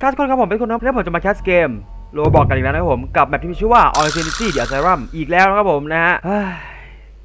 ครับทุกคนครับผมเป็นคนครับและผมจะมาแคสเกมโลบอกกันอีกแล้วนะครับผมกับแมปที่มีชื่อว่า o r i g i n i t y The Asylum อีกแล้วนะครับผมนะฮะ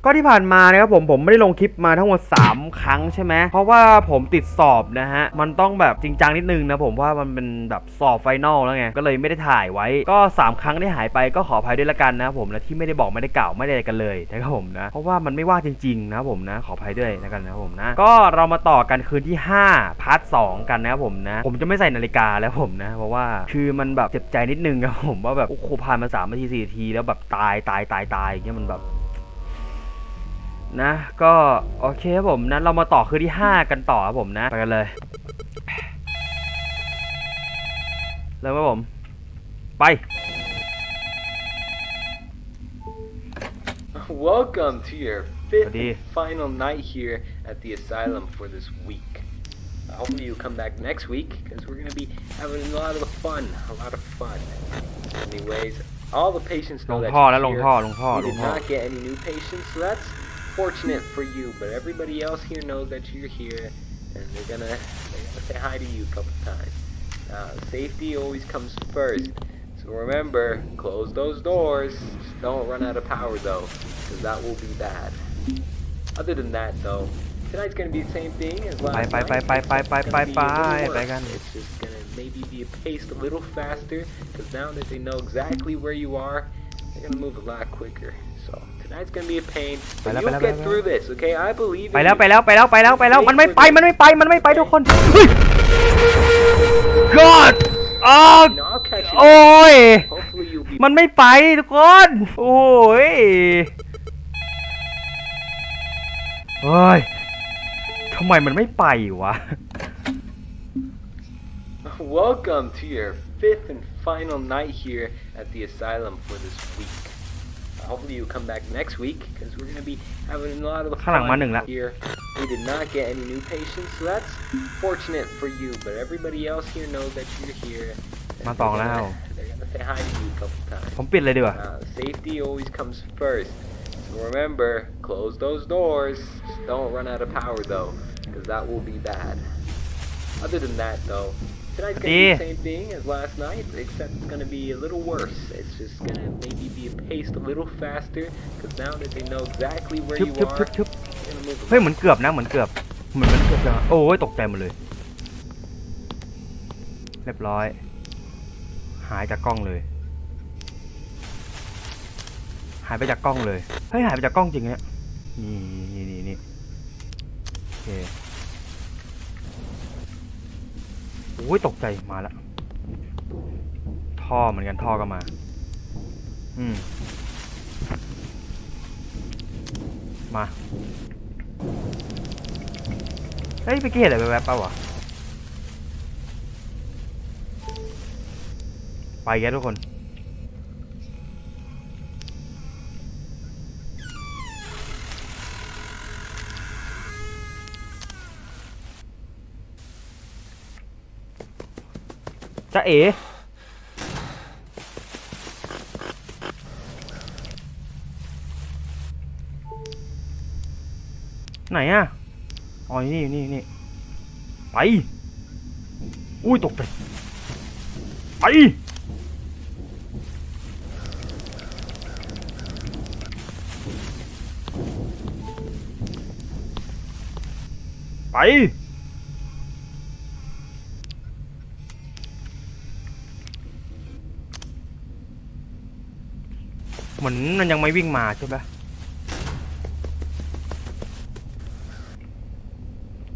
ก็ที่ผ่านมานะครับผมผมไม่ได้ลงคลิปมาทั้งหมด 3 ครั้งใช่ไหมเพราะว่าผมติดสอบนะฮะ มันต้องแบบจริงจังนิดนึงนะผมว่ามันเป็นแบบสอบไฟนอลแล้วไง ก็เลยไม่ได้ถ่ายไว้ ก็ 3 ครั้งที่หายไปก็ขออภัยด้วยละกันนะครับผมและที่ไม่ได้บอกไม่ได้กล่าวไม่ได้อะไรกันเลยนะครับผมนะ เพราะว่ามันไม่ว่างจริงๆนะครับผมนะ ขออภัยด้วยนะกันนะครับผมนะ ก็เรามาต่อกันคืนที่ 5 พาร์ท2กันนะครับผมนะ ผมจะไม่ใส่นาฬิกาแล้วผมนะ เพราะว่าคือมันแบบเจ็บใจนิดนึงครับผมว่าแบบโอ้โหผ่านมา3นาที4นาทีแล้วแบบตายตายตายตายอย่างเงี้ยมันแบบ นะ ก็โอเคครับผมนะเรามาต่อคืนที่ 5 กันต่อครับผมนะ ไปกันเลยเริ่มครับผม ไป Welcome to your fifth Buddy. and final night here at the asylum for this week. Uh, hopefully you come back next week because we're gonna be having a lot of fun, a lot of fun. Anyways, all the patients ล know ง that ท่อ you're แล้วลง here. ท่อลงท่อ We ล did งท่อ not get any new patients, so that's fortunate for you. But everybody else here knows that you're here, and they're gonna they're gonna say hi to you a couple times. Uh, safety always comes first. So remember, close those doors. Don't run out of power though, because that will be bad. Other than that though, tonight's gonna be the same thing as last Bye, bye, night. bye, bye, bye, bye, bye, gonna be a little bye, bye, It's just gonna maybe be paced a little faster, because now that they know exactly where you are, they're gonna move a lot quicker. So tonight's gonna be a pain, but Bye, bye, you'll bye, get bye, through this, okay? I believe ไป in แล้ว you. ไปแล้วไปแล้วไปแล้วไปแล้วมันไม่ไปมันไม่ไปมันไม่ไปทุกคนเฮ้ย God อ้าว You know, I'll catch you. โอ้ย Hopefully you'll be มันไม่ไปทุกคน โอ้ยเฮ้ยทำไมมันไม่ไปวะ Welcome to your fifth and final night here at the asylum for this week. Uh, hopefully you come back next week because we're gonna be having a lot of ข้างหลังมา fun หนึ่งแล้ว here. We did not get any new patients, so that's fortunate for you. But everybody else here knows that you're here. and มาสอง they're แล้ว gonna- They're gonna say hi to you a couple times. ผมปิดเลยดีกว่า Uh, safety always comes first. So remember, close those doors. Just don't run out of power though, because that will be bad. Other than that though, tonight's gonna be Yeah. the same thing as last night, except it's gonna be a little worse. It's just gonna maybe be paced a little faster, because now that they know exactly where ชึบ you ชึบ are, ชึบชึบ they're gonna move. เฮ้ยเหมือนเกือบนะ เหมือนเกือบ เหมือนมันเกือบจะโอ้ยตกใจหมดเลย เรียบร้อย หายจากกล้องเลย หายไปจากกล้องเลย เฮ้ย หายไปจากกล้องจริงเนี่ยนี่นี่นี่นี่โอเค โอ้ยตกใจมาแล้วท่อเหมือนกันท่อก็มา อืม มาเฮ้ยเมื่อกี้เห็นอะไรแวบๆป่าวะไปแกทุกคน จะเอ๋ไหนอะอ๋อนี่นี่นี่ไป อุ้ยตกใจไปไป เหมือนมันยังไม่วิ่งมาใช่ปะ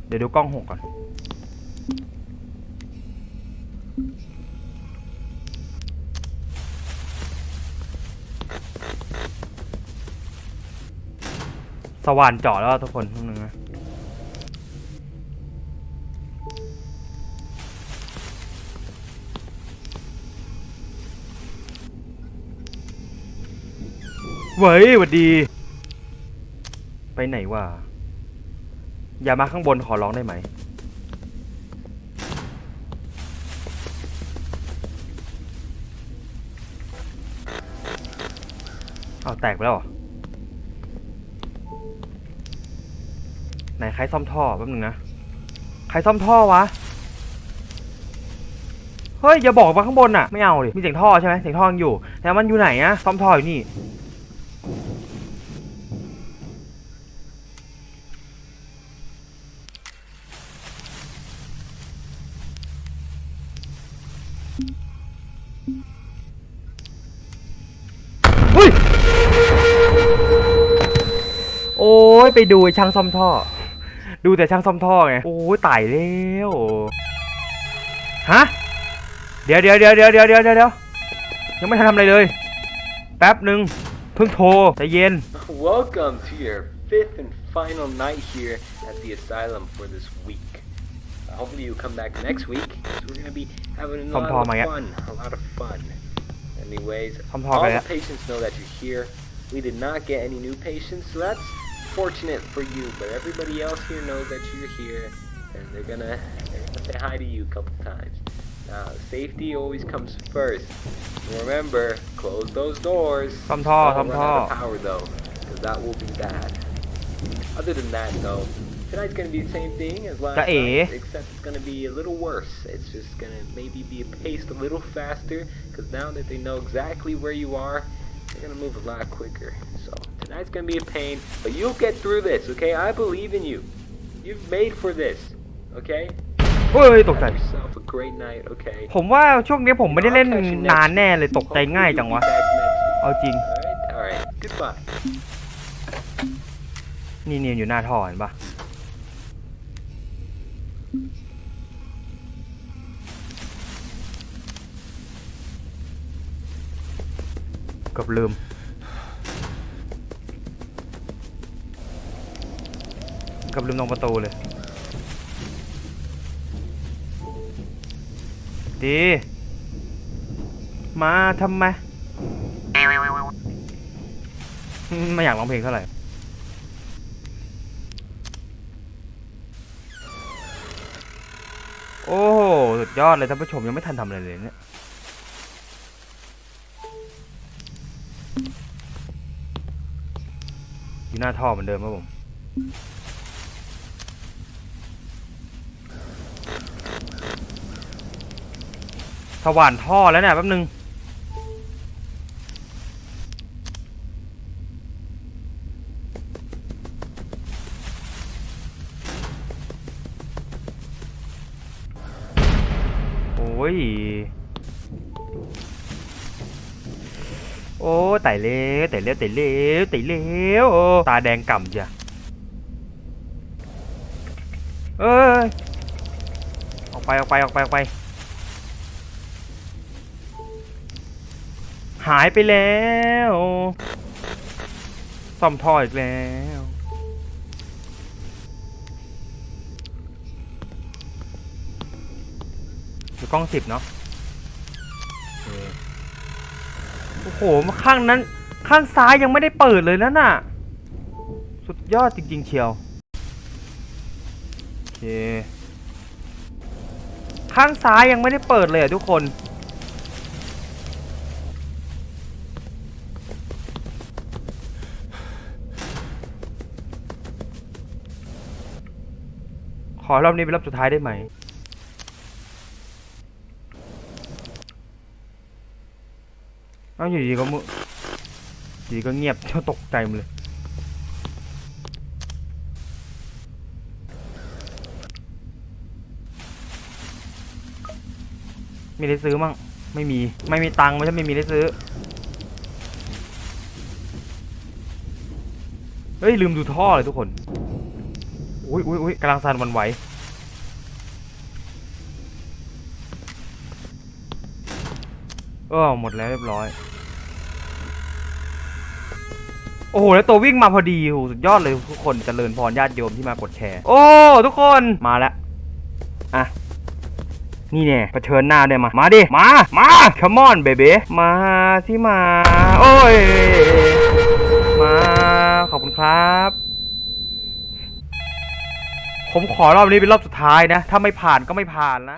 เดี๋ยวดูกล้องหกก่อน สว่านเจาะแล้วทุกคนทุกนึงนะ เว้ยหวัดดี ไปไหนวะ อย่ามาข้างบนขอร้องได้ไหม เอาแตกไปแล้วเหรอไหนใครซ่อมท่อแป๊บนึงนะ ใครซ่อมท่อวะ เฮ้ยอย่าบอกว่าข้างบนอะ ไม่เอาดิ มีเสียงท่อใช่ไหมเสียงท่อยังอยู่ แต่มันอยู่ไหนอะซ่อมท่ออยู่นี่ อ้ยไปดูไอ้ช่างซ่อมท่อ ดูแต่ช่างซ่อมท่อไง โอ้ยตายแล้วฮะเดี๋ยวเดี๋ยวเดี๋ยวเดี๋ยวเดี๋ยวเดี๋ยวเดี๋ยวยังไม่ทันทำอะไรเลย แป๊บหนึ่งเพิ่งโทรใจเย็น Welcome to your fifth and final night here at the asylum for this week. Uh, hopefully you come back next week. 'cause We're gonna be having a Tom lot Tom, of I get- fun. A lot of fun. Anyways, Tom Tom, all I the get- patients know that you're here. We did not get any new patients, so that's fortunate for you. But everybody else here knows that you're here, and they're gonna they're gonna say hi to you a couple times. Now, safety always comes first. Remember, close those doors. ซ่อมท่อ Don't ซ่อม run ท่อ out of power though, because that will be bad. Other than that though, tonight's gonna be the same thing as last Ja, eh. night, except it's gonna be a little worse. It's just gonna maybe be paced a little faster, because now that they know exactly where you are, they're gonna move a lot quicker. So tonight's gonna be a pain, but you'll get through this, okay? I believe in you. You've made for this, okay? เฮ้ยตกใจ Have yourself a great night, okay? ผมว่าช่วงนี้ผมไม่ได้เล่นนานแน่เลยตกใจ Hopefully ง่าย you'll จัง be วะ back next week. เอาจริง Alright, alright. Goodbye. นี่นี่อยู่หน้าท่อเห็นปะ กับลืมกับลืมตรงประตูเลย ดี มาทำไม ไม่อยากร้องเพลงเท่าไหร่โอ้โหสุดยอดเลยท่านผู้ชมยังไม่ทันทำอะไรเลยเนี่ย อยู่หน้าท่อเหมือนเดิมครับผมสว่านท่อแล้วเนี่ยแป๊บนึง อ้ไต่เลี้ยวไต่เลี้ยวไต่เลี้ยวไต่เลี้ยวตาแดงก่ำจ้ะเอ้ยออกไปออกไปออกไปออกไป หายไปแล้วซ่อมท่ออีกแล้วอยู่กล้องสิบเนาะ โอ้โห ข้างนั้น ข้างซ้ายยังไม่ได้เปิดเลยนั่นน่ะ สุดยอดจริง ๆ เชียว โอเค ข้างซ้ายยังไม่ได้เปิดเลยอะทุกคน ขอรอบนี้เป็นรอบสุดท้ายได้ไหม เอาอยู่ดีก็มึอดีก็เงียบเจ้าตกใจหมดเลยมีได้ซื้อมั่งไม่มีไม่มีตังค์ไม่ใช่ไม่มีได้ซื้อเฮ้ยลืมดูท่อเลยทุกคนอุ้ยอุ้ยอุ้ยกำลังสั่นวันไหว เออหมดแล้วเรียบร้อย โอ้โห แล้วตัววิ่งมาพอดีโหสุดยอดเลยทุกคนเจริญพรญาติโยมที่มากดแชร์ โอ้ ทุกคนมาแล้ว อะ นี่แน่เผชิญหน้าได้มา มาดิ มา มา come on baby มาสิมา โอ้ย มา ขอบคุณครับผมขอรอบนี้เป็นรอบสุดท้ายนะ ถ้าไม่ผ่านก็ไม่ผ่านนะ